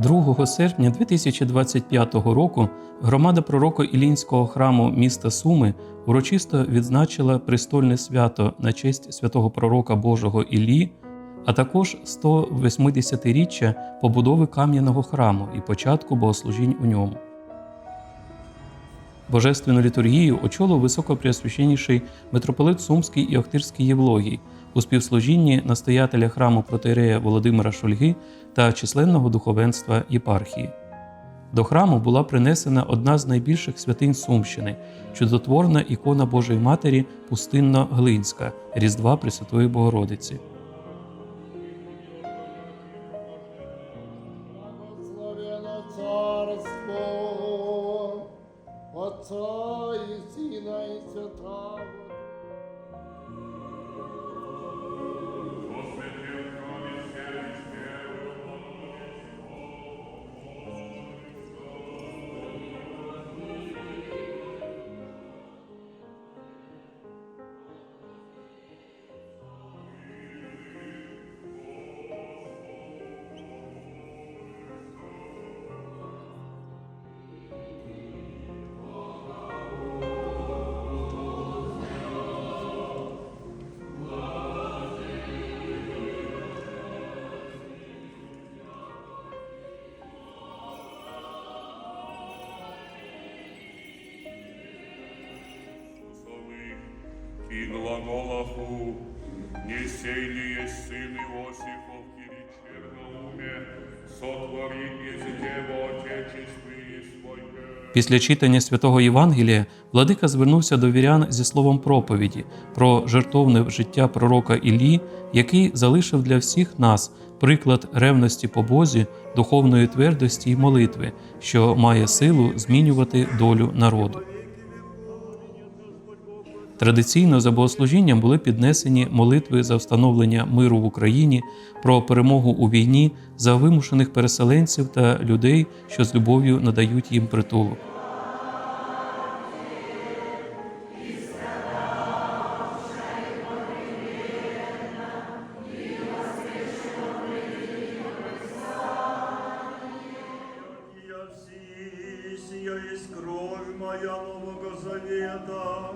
2 серпня 2025 року громада пророко Ілінського храму міста Суми урочисто відзначила престольне свято на честь святого пророка Божого Іллі, а також 180-річчя побудови кам'яного храму і початку богослужінь у ньому. Божественну літургію очолив високопреосвященніший митрополит Сумський і Охтирський Євлогій у співслужінні настоятеля храму протирея Володимира Шульги та численного духовенства єпархії. До храму була принесена одна з найбільших святинь Сумщини чудотворна ікона Божої Матері Пустинно-Глинська Різдва Пресвятої Богородиці. Отца и Сына и Святого. Кинула не сей есть сын Иосифов, Киричернауме, сотвори из Дева Отечестве свой Після читання святого Євангелія владика звернувся до вірян зі словом проповіді про жертовне життя пророка Іллі, який залишив для всіх нас приклад ревності по Бозі, духовної твердості й молитви, що має силу змінювати долю народу. Традиційно за богослужінням були піднесені молитви за встановлення миру в Україні, про перемогу у війні, за вимушених переселенців та людей, що з любов'ю надають їм притулок. Есть кровь моя нового завета.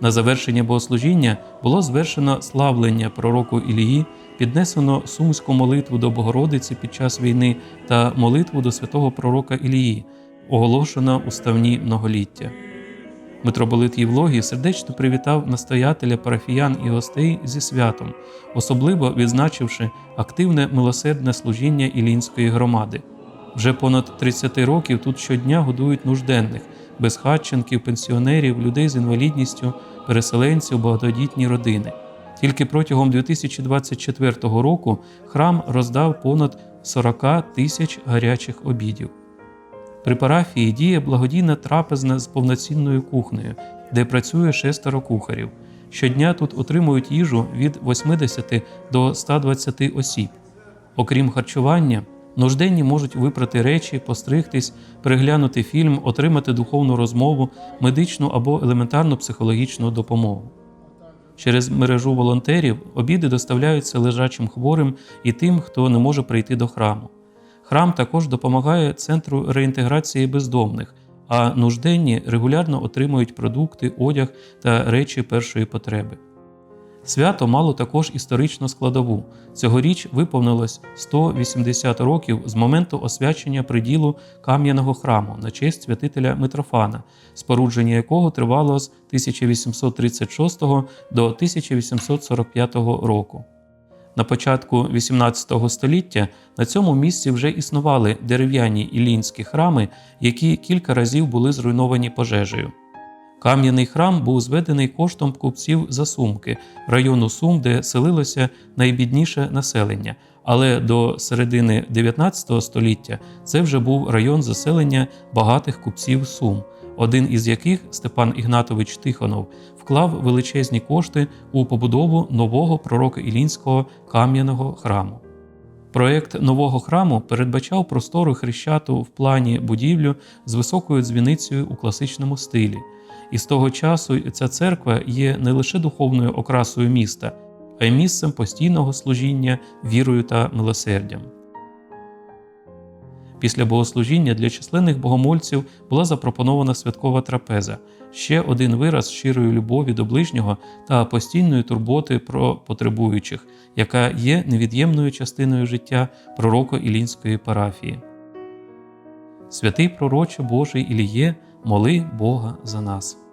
На завершення богослужіння було звершено славлення пророку Ілії, піднесено сумську молитву до Богородиці під час війни та молитву до святого пророка Ілії, оголошено уставні многоліття. Митрополит Євлогій сердечно привітав настоятеля парафіян і гостей зі святом, особливо відзначивши активне милосердне служіння Ілінської громади. Вже понад 30 років тут щодня годують нужденних, безхатченків, пенсіонерів, людей з інвалідністю, переселенців, багатодітні родини. Тільки протягом 2024 року храм роздав понад 40 тисяч гарячих обідів. При парафії діє благодійна трапезна з повноцінною кухнею, де працює шестеро кухарів. Щодня тут отримують їжу від 80 до 120 осіб. Окрім харчування, нужденні можуть випрати речі, постригтись, переглянути фільм, отримати духовну розмову, медичну або елементарну психологічну допомогу. Через мережу волонтерів обіди доставляються лежачим хворим і тим, хто не може прийти до храму. Храм також допомагає центру реінтеграції бездомних, а нужденні регулярно отримують продукти, одяг та речі першої потреби. Свято мало також історичну складову. Цьогоріч виповнилось 180 років з моменту освячення приділу кам'яного храму на честь святителя Митрофана, спорудження якого тривало з 1836 до 1845 року. На початку XVIII століття на цьому місці вже існували дерев'яні ілінські храми, які кілька разів були зруйновані пожежею. Кам'яний храм був зведений коштом купців Засумки, району Сум, де селилося найбідніше населення. Але до середини 19 століття це вже був район заселення багатих купців Сум, один із яких Степан Ігнатович Тихонов вклав величезні кошти у побудову нового пророка Ілінського кам'яного храму. Проєкт нового храму передбачав простору хрещату в плані будівлю з високою дзвіницею у класичному стилі. І з того часу ця церква є не лише духовною окрасою міста, а й місцем постійного служіння вірою та милосердям. Після богослужіння для численних богомольців була запропонована святкова трапеза, ще один вираз щирої любові до ближнього та постійної турботи про потребуючих, яка є невід'ємною частиною життя пророко Ілінської парафії. Святий пророче Божий Іліє, моли Бога за нас.